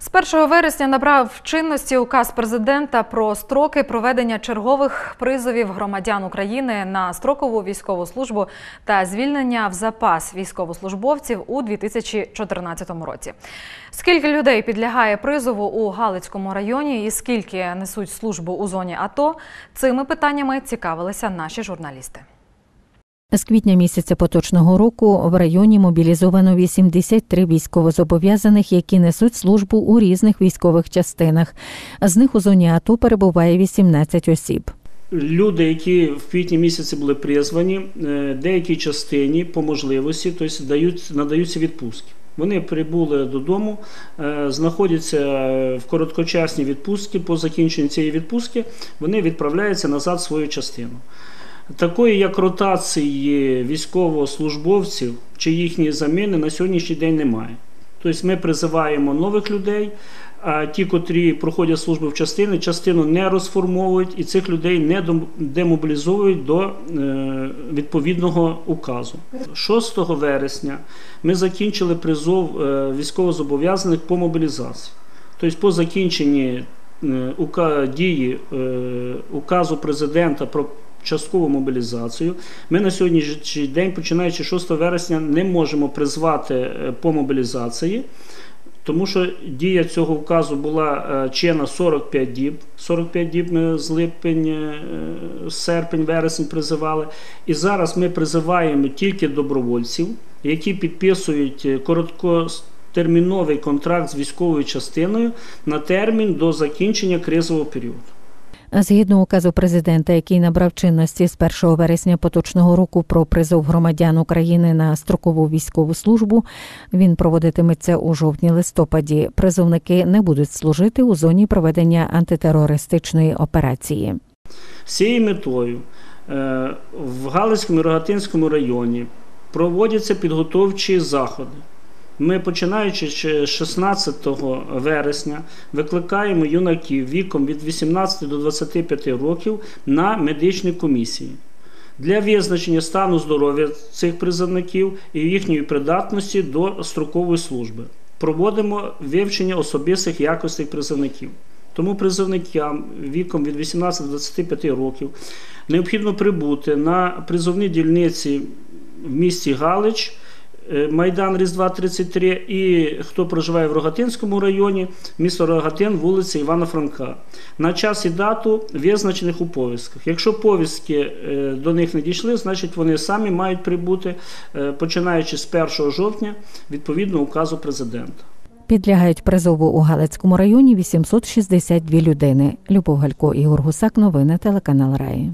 З 1 вересня набрав чинності указ президента про строки проведення чергових призовів громадян України на строкову військову службу та звільнення в запас військовослужбовців у 2014 році. Скільки людей підлягає призову у Галицькому районі і скільки несуть службу у зоні АТО? Цими питаннями цікавилися наші журналісти. З квітня місяця поточного року в районі мобілізовано 83 військовозобов'язаних, які несуть службу у різних військових частинах. З них у зоні АТО перебуває 18 осіб. Люди, які в квітні місяці були призвані, е, деякій частині по можливості, тобто дають, надаються відпустки. Вони прибули додому, е, знаходяться в короткочасній відпустці. По закінченню цієї відпустки вони відправляються назад в свою частину. Такої, як ротації військовослужбовців чи їхньої заміни на сьогоднішній день немає. Тобто ми призиваємо нових людей, а ті, котрі проходять службу в частини, частину не розформовують і цих людей не демобілізовують до е, відповідного указу. 6 вересня ми закінчили призов е, військовозобов'язаних по мобілізації. Тобто, по закінченні е, дії указу президента про часткову мобілізацію. Ми на сьогоднішній день, починаючи 6 вересня, не можемо призвати е, по мобілізації. Тому що дія цього указу була е, чинна 45 діб. 45 діб ми з липень, е, серпень, вересень призивали. І зараз ми призиваємо тільки добровольців, які підписують короткотерміновий контракт з військовою частиною на термін до закінчення кризового періоду. Згідно указу президента, який набрав чинності з 1 вересня поточного року про призов громадян України на строкову військову службу, він проводитиметься у жовтні-листопаді. Призовники не будуть служити у зоні проведення антитерористичної операції. З цією метою е, в Галицькому і Рогатинському районі проводяться підготовчі заходи. Ми, починаючи з 16 вересня, викликаємо юнаків віком від 18 до 25 років на медичні комісії для визначення стану здоров'я цих призовників і їхньої придатності до строкової служби. Проводимо вивчення особистих якостей призовників. Тому призовникам віком від 18 до 25 років необхідно прибути на призовні дільниці в місті Галич. Е, Майдан Різдва 33 і хто проживає в Рогатинському районі, місто Рогатин, вулиця Івана Франка. На час і дату визначених у повістках. Якщо повістки е, до них не дійшли, значить вони самі мають прибути, е, починаючи з 1 жовтня, відповідно указу президента. Підлягають призову у Галицькому районі 862 людини. Любов Галько Ігор Гусак, новини телеканал Раї.